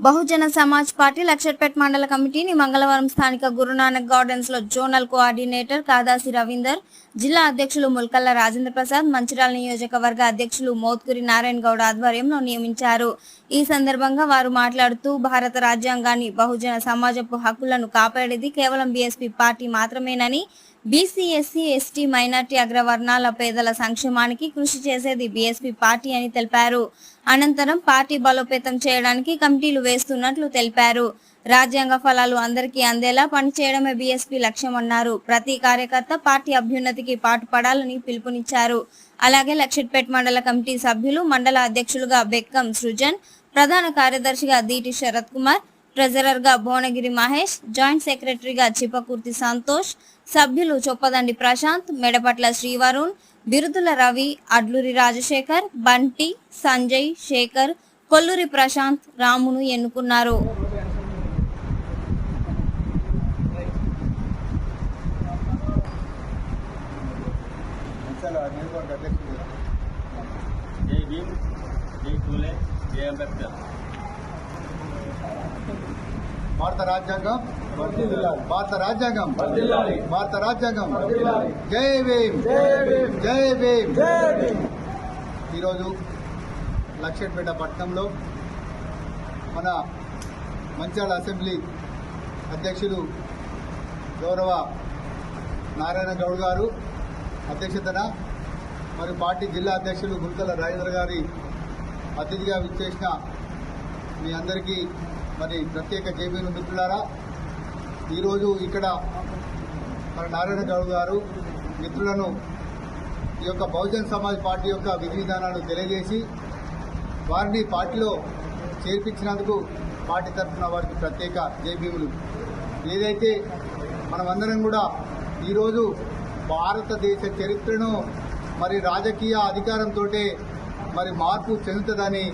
Bahujan Samaj party Luxettipet మండల కమిటీని మంగళవారం స్థానిక గురునానక్ గార్డెన్స్లో జోనల్ కోఆర్డినేటర్ కాదాసి రవీందర్ జిల్లా అధ్యక్షులు ముల్కల్ల రాజేంద్ర ప్రసాద్ మంచిరాల నియోజకవర్గ అధ్యక్షులు మోత్కురి నారాయణ గౌడ్ ఆధ్వర్యంలో నియమించారు. ఈ సందర్భంగా వారు మాట్లాడుతూ భారత రాజ్యాంగాన్ని బహుజన సమాజపు హక్కులను కాపాడేది కేవలం బీఎస్పీ పార్టీ మాత్రమేనని బీసీ ఎస్సీ ఎస్టీ మైనార్టీ అగ్రవర్ణాల పేదల సంక్షేమానికి కృషి చేసేది బీఎస్పీ పార్టీ అని తెలిపారు. అనంతరం పార్టీ బలోపేతం చేయడానికి కమిటీలు వేస్తున్నట్లు తెలిపారు. రాజ్యాంగ ఫలాలు అందరికీ అందేలా పనిచేయడమే బీఎస్పీ లక్ష్యమన్నారు. ప్రతి కార్యకర్త పార్టీ అభ్యున్నతికి పాటుపడాలని పిలుపునిచ్చారు. అలాగే లక్షట్పేట్ మండల కమిటీ సభ్యులు మండల అధ్యక్షులుగా బెక్కం సృజన్ ప్రధాన కార్యదర్శిగా దీటి శరత్ కుమార్ ట్రెజరర్గా భువనగిరి మహేష్ జాయింట్ సెక్రటరీగా చిపకుర్తి సంతోష్ సభ్యులు చొప్పదండి ప్రశాంత్ మెడపట్ల శ్రీవరుణ్ బిరుదుల రవి అడ్లూరి రాజశేఖర్ బంటి సంజయ్ శేఖర్ కొల్లూరి ప్రశాంత్ రామును ఎన్నుకున్నారు. జై భీమ్ జై పూలే జై అంబేద్కర్. భారత రాజ్యాంగం. భారత రాజ్యాంగం. భారత రాజ్యాంగం. జై భీమ్. జై భీమ్. ఈరోజు లక్షపేట పట్టణంలో మన మంచాల అసెంబ్లీ అధ్యక్షులు గౌరవ నారాయణ గౌడ్ గారు అధ్యక్షతన మరి పార్టీ జిల్లా అధ్యక్షులు గుంతల రాజేంద్ర గారి అతిథిగా విచ్చేసిన మీ అందరికీ మరి ప్రత్యేక జేబీలు మిత్రులారా ఈరోజు ఇక్కడ మన నారాయణ గౌడ్ గారు మిత్రులను ఈ యొక్క బహుజన్ సమాజ్ పార్టీ యొక్క విధి విధానాలు తెలియజేసి వారిని పార్టీలో చేర్పించినందుకు పార్టీ తరఫున వారికి ప్రత్యేక జేబీములు ఏదైతే మనమందరం కూడా ఈరోజు భారతదేశ చరిత్రను మరి రాజకీయ అధికారంతో మరి మార్పు చెందుతుందని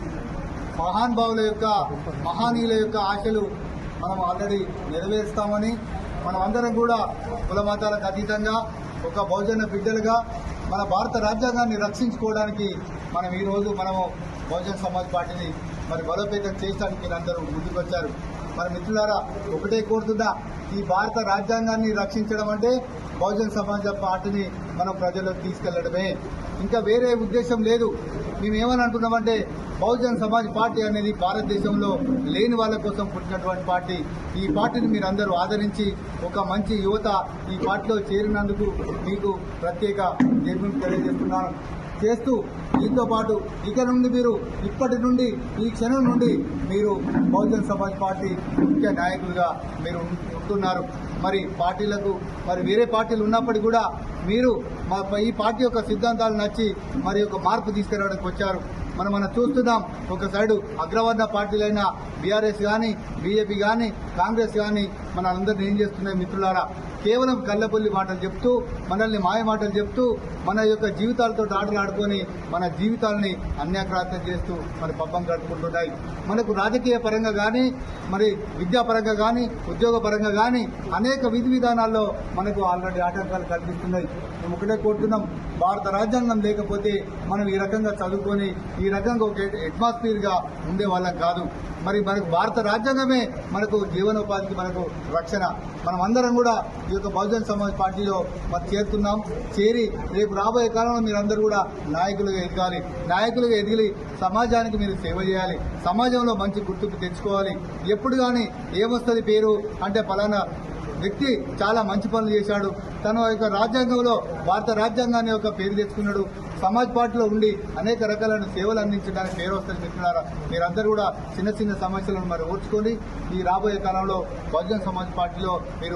మహానుభావుల యొక్క మహానీయుల యొక్క ఆశలు మనం ఆల్రెడీ నెరవేరుస్తామని మనమందరం కూడా కుల మతాలకు అతీతంగా ఒక బహుజన బిడ్డలుగా మన భారత రాజ్యాంగాన్ని రక్షించుకోవడానికి మనం ఈరోజు మనము బహుజన సమాజ్ పార్టీని మరి బలోపేతం చేయడానికి అందరూ ముందుకొచ్చారు. మరి మిత్రులారా ఒకటే కోరుతున్నా ఈ భారత రాజ్యాంగాన్ని రక్షించడం అంటే బహుజన సమాజ్ పార్టీని మనం ప్రజల్లోకి తీసుకెళ్ళడమే. ఇంకా వేరే ఉద్దేశం లేదు. మేమేమని అంటున్నామంటే బహుజన్ సమాజ్ పార్టీ అనేది భారతదేశంలో లేని వాళ్ళ కోసం పుట్టినటువంటి పార్టీ. ఈ పార్టీని మీరు అందరూ ఆదరించి ఒక మంచి యువత ఈ పార్టీలో చేరినందుకు మీకు ప్రత్యేక జన్మం తెలియజేస్తున్నాను. చేస్తూ దీంతో పాటు ఇక నుండి మీరు ఇప్పటి నుండి ఈ క్షణం నుండి మీరు బహుజన్ సమాజ్ పార్టీ ముఖ్య నాయకులుగా మీరు ఉంటున్నారు. మరి పార్టీలకు మరి వేరే పార్టీలు ఉన్నప్పటికీ కూడా మీరు మా ఈ పార్టీ యొక్క సిద్ధాంతాలు నచ్చి మరి ఒక మార్పు తీసుకురావడానికి వచ్చారు. మనం మనం చూస్తున్నాం ఒక సైడు అగ్రవర్ణ పార్టీలైన బీఆర్ఎస్ కానీ బీజేపీ కానీ కాంగ్రెస్ కానీ మన అందరిని ఏం చేస్తున్నాయి మిత్రులారా? కేవలం కళ్ళబొల్లి మాటలు చెప్తూ మనల్ని మాయ మాటలు చెప్తూ మన యొక్క జీవితాలతో ఆటలు ఆడుకొని మన జీవితాలని అన్యాక్రాంతం చేస్తూ మరి పబ్బం గడుపుకుంటున్నాయి మనకు రాజకీయ పరంగా కానీ మరి విద్యాపరంగా కానీ ఉద్యోగ పరంగా కానీ అనేక విధి విధానాల్లో మనకు ఆల్రెడీ ఆటంకాలు కల్పిస్తున్నాయి మేము ఒకటే కోరుతున్నాం భారత రాజ్యాంగం లేకపోతే మనం ఈ రకంగా చదువుకొని ఈ రకంగా ఒక అట్మాస్ఫియర్గా ఉండే వాళ్ళం కాదు. మరి మనకు భారత రాజ్యాంగమే మనకు జీవనోపాధికి మనకు రక్షణ. మనం అందరం కూడా ఈ యొక్క బహుజన్ సమాజ్ పార్టీలో మరి చేరుతున్నాం. చేరి రేపు రాబోయే కాలంలో మీరందరూ కూడా నాయకులుగా ఎదగాలి. నాయకులుగా ఎదిగి సమాజానికి మీరు సేవ చేయాలి. సమాజంలో మంచి గుర్తింపు తెచ్చుకోవాలి. ఎప్పుడు కానీ ఏమొస్తుంది పేరు అంటే ఫలానా వ్యక్తి చాలా మంచి పనులు చేశాడు. తన యొక్క రాజ్యాంగంలో భారత రాజ్యాంగాన్ని యొక్క పేరు తెచ్చుకున్నాడు. సమాజ్ పార్టీలో ఉండి అనేక రకాలైన సేవలు అందించడానికి పేరు వస్తుంది మిత్రులారా మీరందరూ కూడా చిన్న చిన్న సమస్యలను మరి ఓర్చుకొని ఈ రాబోయే కాలంలో బహుజన్ సమాజ్ పార్టీలో మీరు